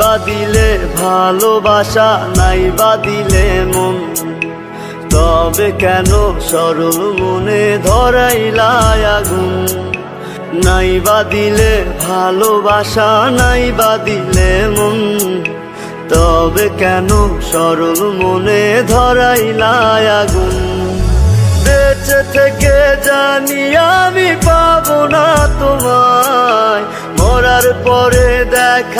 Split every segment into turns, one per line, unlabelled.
দিলে ভালোবাসা নাই বা দিলে মন। তবে কেন সরল মনে ধরাইলাই আগুন? নাই বা দিলে ভালোবাসা নাই বা দিলে মন। তবে কেন সরল মনে ধরাইলাই আগুন? বেঁচে থেকে জানি আমি পাবো না তোমায়। মরার পরে দেখা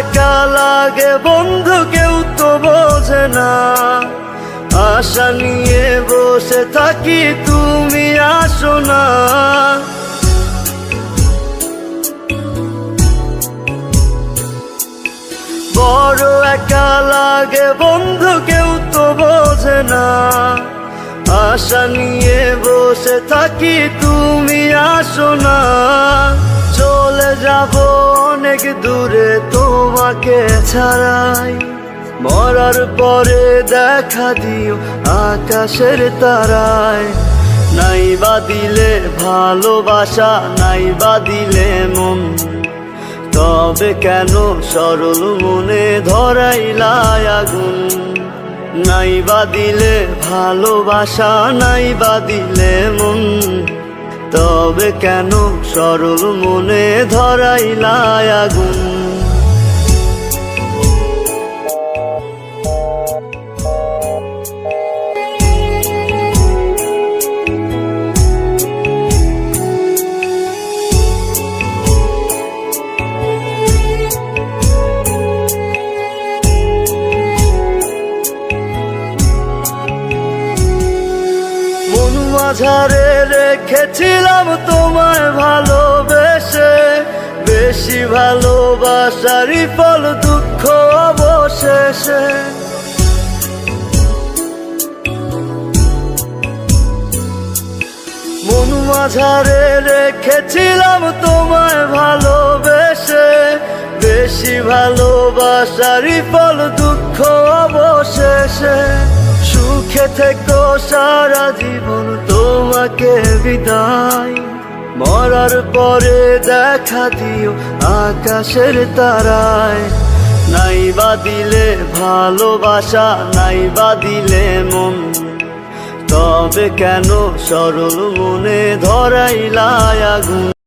একা লাগে বন্ধু কেউ তো বোঝে না। আশা নিয়ে বসে থাকি, তুমি আসো না। বড় একা লাগে বন্ধু কেউ তো বোঝে না। আশা নিয়ে বসে থাকি, তুমি আসো না। চলে যাব অনেক দূরে তোমাকে ছাড়াই। মরার পরে দেখা দিও আকাশের তারায়। নাই বা দিলে ভালোবাসা, নাই বা দিলে মন। তবে কেন সরল মনে ধরাইলাই আগুন? নাই বা দিলে ভালোবাসা, নাই বা দিলে মন। তবে কেন সরল মনে ধরাইলায় আগুন? মাঝারে রেখেছিলাম তোমায় ভালোবেসে। বেশি ভালোবাসারই ফল দুঃখ অবশেষে। মন মাঝারে রেখেছিলাম তোমায় ভালোবেসে। বেশি ভালোবাসারই ফল দুঃখ অবশেষে। সুখে থেকো সারা জীবন তোমাকে বিদায়। মরার পরে দেখা দিও আকাশের তারায়। নাই বা দিলে ভালোবাসা নাই বা দিলে মন। তবে কেন সরল মনে ধরাইলায় আগুন?